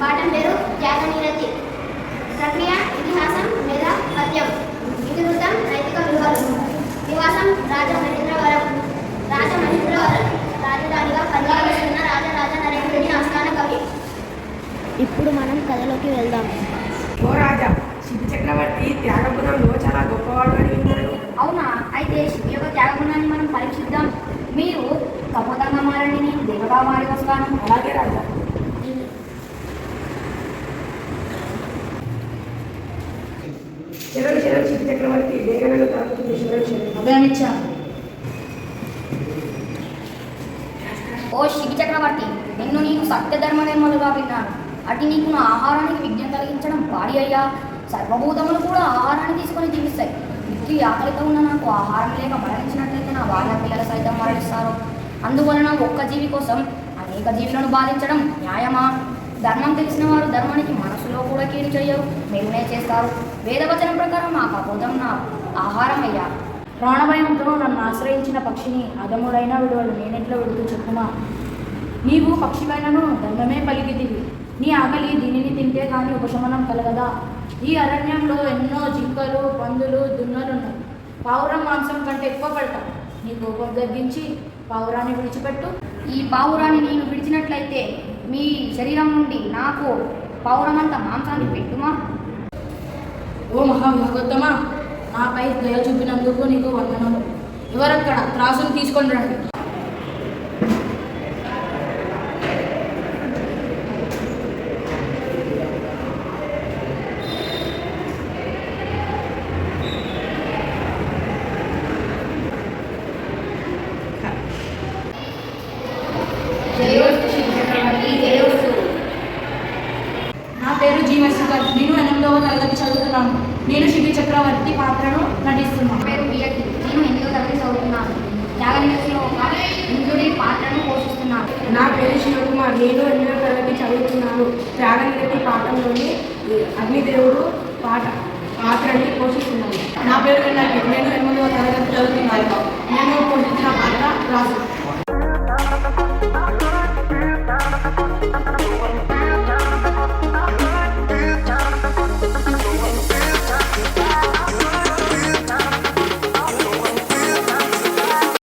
పాఠం పేరు త్యాగనిరతి. ప్రక్రియ ఇతిహాసం లేదా పద్యం. ఇతివృత్తం నైతిక విలువలు. నివాసం రాజ మహేంద్రవరం రాజ మహేంద్రవరం రాజధానిగా పరిపాలిస్తున్న రాజరాజ నరేంద్రుని ఆస్థాన కవి. ఇప్పుడు మనం కథలోకి వెళ్దాం. ఓ రాజా శివ చక్రవర్తి త్యాగగుణంలో చాలా గొప్పవాడు అని విన్నాను అవునా? అయితే శివ యొక్క త్యాగగుణాన్ని మనం పరీక్షిద్దాం. మీరు కపటంగా మారండి నేను దేవగా వస్తాను అలాగే రాజా. శివ చక్రవర్తి తాకుతుంది ఓ శివ చక్రవర్తి నిన్ను నీకు సత్యధర్మ నిర్మలుగా విన్నాను. అటు నీకు నా ఆహారానికి విఘ్నం కలిగించడం భారీ అయ్యా. సర్వభూతములు కూడా ఆహారాన్ని తీసుకొని జీవిస్తాయి. మిక్కి ఆకలితో ఉన్న నాకు ఆహారం లేక మరణించినట్లయితే నా భార్య పిల్లలు సైతం మరణిస్తారు. అందువలన ఒక్క జీవి కోసం అనేక జీవులను బాధించడం న్యాయమా? ధర్మం తెలిసిన వారు ధర్మానికి మనసులో కూడా కీడు చేయరు మెరుగునే చేస్తారు. వేదవచనం ప్రకారం మా కపోతం నా ఆహారం అయ్యా ప్రాణభయంతో నన్ను ఆశ్రయించిన పక్షిని అదముడైన విడువలు నేనెట్లా విడుతూ చెప్పుమా? నీవు పక్షిపైనను ధర్మమే పలికితివి. నీ ఆకలి దీనిని తింటే కానీ ఉపశమనం కలగదా? ఈ అరణ్యంలో ఎన్నో జింకలు పందులు దున్నలున్నాయి పావురం మాంసం కంటే ఎక్కువ పడతాం. నీ కోపం తగ్గించి పావురాన్ని విడిచిపెట్టు. ఈ పావురాన్ని నేను విడిచినట్లయితే మీ శరీరం నుండి నాకు పావురమంత మాంసాన్ని పెట్టుమా? ఓ మహాభాగవతమా నాపై దయ చూపినందుకు నీకు వందనము ఎవరక్కడ త్రాసును తీసుకొని రండి. జయోస్తు నా పేరు జీవశిఖర్ నేను ఎనిమిదవ తరగతి చదువుతున్నాను. నేను శిబి చక్రవర్తి పాత్రను నటిస్తున్నాను పేరు బియకి నేను ఎనిమిదో తరగతి చదువుతున్నాను. త్యాగనిరసలో ఒక ఇంద్రుడి పాత్రను పోషిస్తున్నాను నా పేరు శివకుమార్. నేను ఎనిమిదవ తరగతి చదువుతున్నాను. త్యాగనిరతి పాఠంలోని అగ్నిదేవుడు పాట పాత్రని పోషిస్తున్నాను. నా పేరు నేను ఎనిమిదవ తరగతి చదువుతున్నాను.